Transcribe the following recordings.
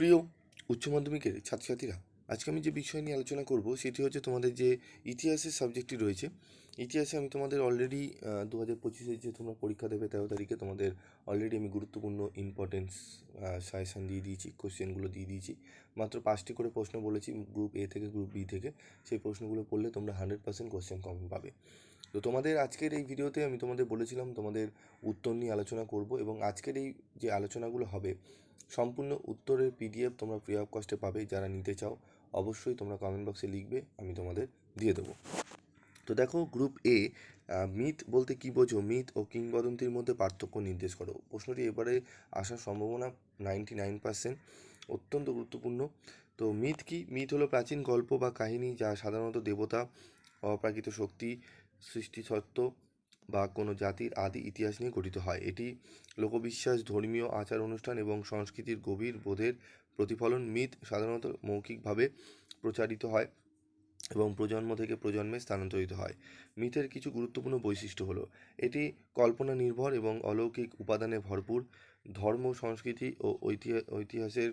প্রিয় উচ্চ মাধ্যমিকের ছাত্রছাত্রীরা, আজকে আমি যে বিষয় নিয়ে আলোচনা করব সেটি হচ্ছে তোমাদের যে ইতিহাসের সাবজেক্টটি রয়েছে। ইতিহাসে আমি তোমাদের অলরেডি দু হাজার পঁচিশে যে তোমরা পরীক্ষা দেবে তেরো তারিখে তোমাদের অলরেডি আমি গুরুত্বপূর্ণ ইম্পর্টেন্স সাজেশান দিয়ে দিয়েছি কোশ্চেনগুলো দিয়ে দিয়েছি। মাত্র পাঁচটি করে প্রশ্ন বলেছি গ্রুপ এ থেকে গ্রুপ বি থেকে। সেই প্রশ্নগুলো পড়লে তোমরা হান্ড্রেড পার্সেন্ট কোশ্চেন কমন পাবে। তো তোমাদের আজকের এই ভিডিওতে আমি তোমাদের বলেছিলাম তোমাদের উত্তর নিয়ে আলোচনা করব এবং আজকের এই যে আলোচনাগুলো হবে সম্পূর্ণ উত্তরের পিডিএফ তোমরা ফ্রি অফ কস্টে পাবে যারা নিতে চাও, অবশ্যই তোমরা কমেন্ট বক্সে লিখবে, আমি তোমাদের দিয়ে দেবো। তো দেখো গ্রুপ এ মিথ বলতে কী বোঝো? মিথ ও কিংবদন্তির মধ্যে পার্থক্য নির্দেশ করো। প্রশ্নটি এবারে আসার সম্ভাবনা নাইনটি নাইন পার্সেন্ট অত্যন্ত গুরুত্বপূর্ণ। তো মিথ কি? মিথ হলো প্রাচীন গল্প বা কাহিনী যা সাধারণত দেবতা, অপ্রাকৃত শক্তি, সৃষ্টিসত্ত্ব বা কোনো জাতির আদি ইতিহাস নিয়ে গঠিত হয়। এটি লোকবিশ্বাস, ধর্মীয় আচার অনুষ্ঠান এবং সংস্কৃতির গভীর বোধের প্রতিফলন মিথ সাধারণত মৌখিকভাবে প্রচারিত হয় এবং প্রজন্ম থেকে প্রজন্মে স্থানান্তরিত হয়। মিথের কিছু গুরুত্বপূর্ণ বৈশিষ্ট্য হলো, এটি কল্পনা নির্ভর এবং অলৌকিক উপাদানে ভরপুর ধর্ম, সংস্কৃতি ও ঐতিহা- ঐতিহাসের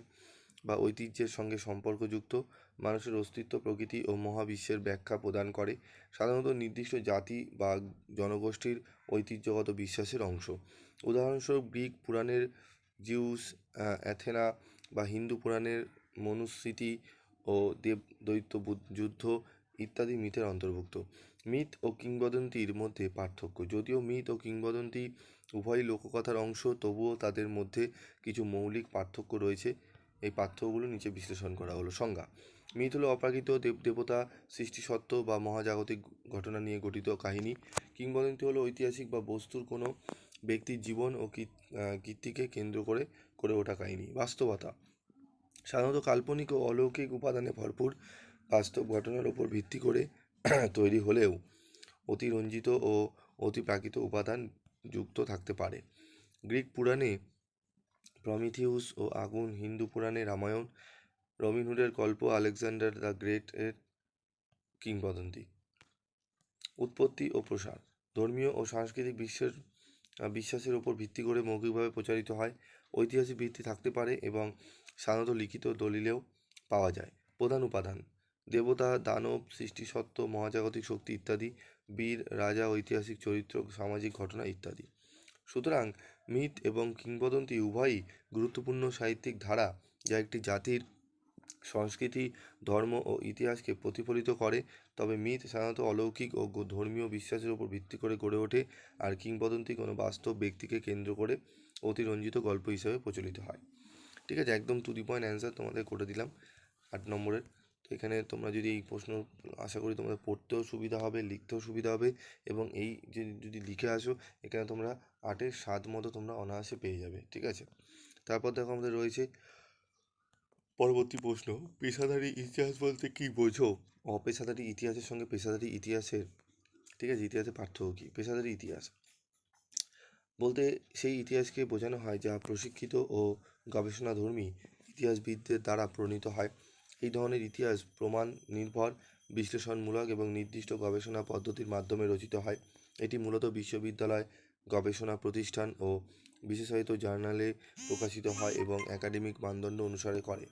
বা ঐতিহ্যের সঙ্গে সম্পর্কযুক্ত, মানুষের অস্তিত্ব, প্রকৃতি ও মহাবিশ্বের ব্যাখ্যা প্রদান করে, সাধারণত নির্দিষ্ট জাতি বা জনগোষ্ঠীর ঐতিহ্যগত বিশ্বাসের অংশ। উদাহরণস্বরূপ গ্রিক পুরাণের জিউস অ্যাথেনা বা হিন্দু পুরাণের মনুস্মৃতি ও দেব দৈত্য যুদ্ধ ইত্যাদি মিথের অন্তর্ভুক্ত। মিথ ও কিংবদন্তির মধ্যে পার্থক্য। যদিও মিথ ও কিংবদন্তি উভয়ই লোককথার অংশ, তবুও তাদের মধ্যে কিছু মৌলিক পার্থক্য রয়েছে। এই পার্থক্যগুলো নিচে বিশ্লেষণ করা হলো। সংজ্ঞা মিথ হলো অপ্রাকৃত দেব, দেবতা, সৃষ্টিসত্ত্ব বা মহাজাগতিক ঘটনা নিয়ে গঠিত কাহিনী কিংবদন্তি হলো ঐতিহাসিক বা বস্তুর কোনো ব্যক্তির জীবন ও কীর- কীর্তিকে কেন্দ্র করে করে ওঠা কাহিনী। বাস্তবতা, সাধারণত কাল্পনিক ও অলৌকিক উপাদানে ভরপুর বাস্তব ঘটনার উপর ভিত্তি করে তৈরি হলেও অতিরঞ্জিত ও অতিপ্রাকৃত উপাদান যুক্ত থাকতে পারে। গ্রিক পুরাণে প্রমিথিউস ও আগুন, হিন্দু পুরাণে রামায়ণ রবিনহুডের গল্প, আলেকজান্ডার দ্য গ্রেট এর কিংবদন্তি। উৎপত্তি ও প্রসার। ধর্মীয় ও সাংস্কৃতিক বিশ্বের বিশ্বাসের উপর ভিত্তি করে মৌখিকভাবে প্রচারিত হয়। ঐতিহাসিক ভিত্তি থাকতে পারে এবং সাধারণত লিখিত দলিলেও পাওয়া যায়। প্রধান উপাদান। দেবতা, দানব সৃষ্টিসত্ত্ব মহাজাগতিক শক্তি ইত্যাদি, বীর, রাজা, ঐতিহাসিক চরিত্র, সামাজিক ঘটনা ইত্যাদি। সুতরাং মিথ এবং কিংবদন্তি উভয়ই গুরুত্বপূর্ণ সাহিত্যিক ধারা যা একটি জাতির সংস্কৃতি, ধর্ম ও ইতিহাসকে প্রতিফলিত করে। তবে মিথ সাধারণত অলৌকিক ও ধর্মীয় বিশ্বাসের উপর ভিত্তি করে গড়ে ওঠে আর কিংবদন্তি কোনো বাস্তব ব্যক্তিকে কেন্দ্র করে অতিরঞ্জিত গল্প হিসেবে প্রচলিত হয়। ঠিক আছে, একদম টু দি পয়েন্ট অ্যান্সার তোমাদের করে দিলাম। আট নম্বরের এখানে তোমরা যদি এই প্রশ্ন আশা করি তোমাদের পড়তেও সুবিধা হবে, লিখতেও সুবিধা হবে এবং এই যে যদি লিখে আসো, এখানে তোমরা আটের স্বাদ মতো তোমরা অনায়াসে পেয়ে যাবে, ঠিক আছে? তারপর দেখো আমাদের রয়েছে পরবর্তী প্রশ্ন, পেশাদারি ইতিহাস বলতে কী বোঝো? অপেশাদারি ইতিহাসের সঙ্গে পেশাদারি ইতিহাসের, ঠিক আছে, ইতিহাসের পার্থক্য কী? পেশাদারি ইতিহাস। বলতে সেই ইতিহাসকে বোঝানো হয় যা প্রশিক্ষিত ও গবেষণাধর্মী ইতিহাসবিদদের দ্বারা প্রণীত হয়। এই ধরনের ইতিহাস প্রমাণ, নির্ভর, বিশ্লেষণমূলক এবং নির্দিষ্ট গবেষণা পদ্ধতির মাধ্যমে রচিত হয়। এটি মূলত বিশ্ববিদ্যালয় গবেষণা প্রতিষ্ঠান ও বিশেষায়িত জার্নালে প্রকাশিত হয় এবং একাডেমিক মানদণ্ড অনুসারে করে।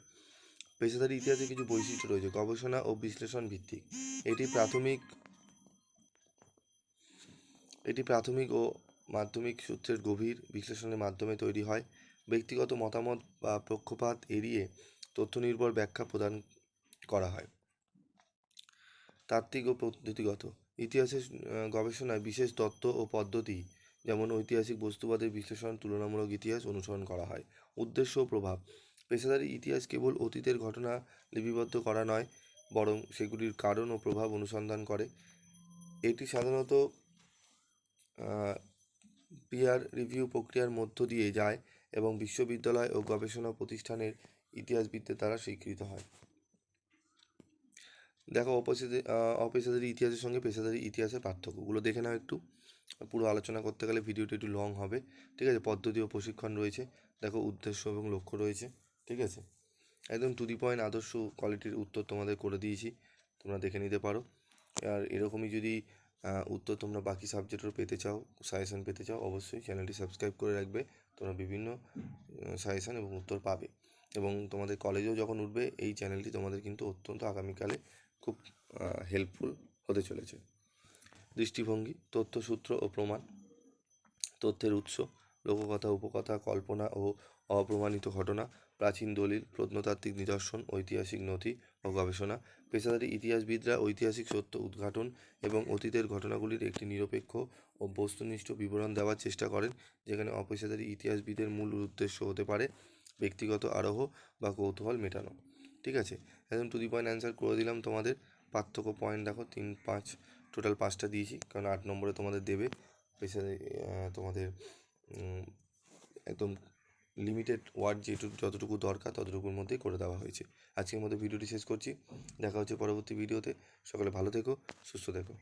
পেশাদারি ইতিহাসে কিছু বৈশিষ্ট্য রয়েছে, গবেষণা ও বিশ্লেষণ ভিত্তিক। এটি প্রাথমিক এটি প্রাথমিক ও মাধ্যমিক সূত্রের গভীর বিশ্লেষণের মাধ্যমে তৈরি হয়। ব্যক্তিগত মতামত বা পক্ষপাত এড়িয়ে তথ্য নির্ভর ব্যাখ্যা প্রদান করা হয়। তাত্ত্বিক ও পদ্ধতিগত। ইতিহাসের গবেষণায় বিশেষ তত্ত্ব ও পদ্ধতি যেমন ঐতিহাসিক বস্তুবাদের বিশ্লেষণ, তুলনামূলক ইতিহাস অনুসরণ করা হয়। উদ্দেশ্য ও প্রভাব। পেশাদারি ইতিহাস কেবল অতীতের ঘটনা লিপিবদ্ধ করা নয়, বরং সেগুলির কারণ ও প্রভাব অনুসন্ধান করে। এটি সাধারণত পিয়ার রিভিউ প্রক্রিয়ার মধ্য দিয়ে যায় এবং বিশ্ববিদ্যালয় ও গবেষণা প্রতিষ্ঠানের ইতিহাসবিদদের দ্বারা স্বীকৃত হয়। দেখো অপেশাদারি অপেশাদারি ইতিহাসের সঙ্গে পেশাদারি ইতিহাসের পার্থক্যগুলো দেখে নাও একটু। পুরো আলোচনা করতে গেলে ভিডিওটা একটু লং হবে, ঠিক আছে? পদ্ধতি ও প্রশিক্ষণ রয়েছে। দেখো, উদ্দেশ্য এবং লক্ষ্য রয়েছে, ঠিক আছে? একদম টু দি পয়েন্ট আদর্শ কোয়ালিটির উত্তর তোমাদের করে দিয়েছি, তোমরা দেখে নিতে পারো। আর এরকমই যদি উত্তর তোমরা বাকি সাবজেক্টেরও পেতে চাও সাজেশন পেতে চাও, অবশ্যই চ্যানেলটি সাবস্ক্রাইব করে রাখবে। তোমরা বিভিন্ন সাজেশন এবং উত্তর পাবে। এবং তোমাদের কলেজেও যখন উঠবে, এই চ্যানেলটি তোমাদের কিন্তু অত্যন্ত আগামীকালে খুব হেল্পফুল হতে চলেছে। দৃষ্টিভঙ্গি, তথ্যসূত্র ও প্রমাণ, তথ্যের উৎস, লোককথা, উপকথা, কল্পনা ও অপ্রমাণিত ঘটনা, প্রাচীন দলিল, প্রত্নতাত্ত্বিক নিদর্শন, ঐতিহাসিক নথি ও গবেষণা, পেশাদারী ইতিহাসবিদরা ঐতিহাসিক সত্য উদ্ঘাটন এবং অতীতের ঘটনাগুলির একটি নিরপেক্ষ ও বস্তুনিষ্ঠ বিবরণ দেওয়ার চেষ্টা করেন, যেখানে অপেশাদারী ইতিহাসবিদের মূল উদ্দেশ্য হতে পারে ব্যক্তিগত আরোহ বা কৌতূহল মেটানো। ঠিক আছে? একদম টু দি পয়েন্ট অ্যান্সার করে দিলাম তোমাদের। পার্থক্য পয়েন্ট দেখো, তিন, পাঁচ টোটাল পাঁচটা দিয়েছি। কারণ আট নম্বরে তোমাদের দেবে। পেশাদারি তোমাদের একদম লিমিটেড ওয়ার্ড যেটুকু যতটুকু দরকার ততটুকুর মধ্যেই করে দেওয়া হয়েছে। আজকের মধ্যে ভিডিওটি শেষ করছি। দেখা হচ্ছে পরবর্তী ভিডিওতে। সকলে ভালো থেকো, সুস্থ থেকো।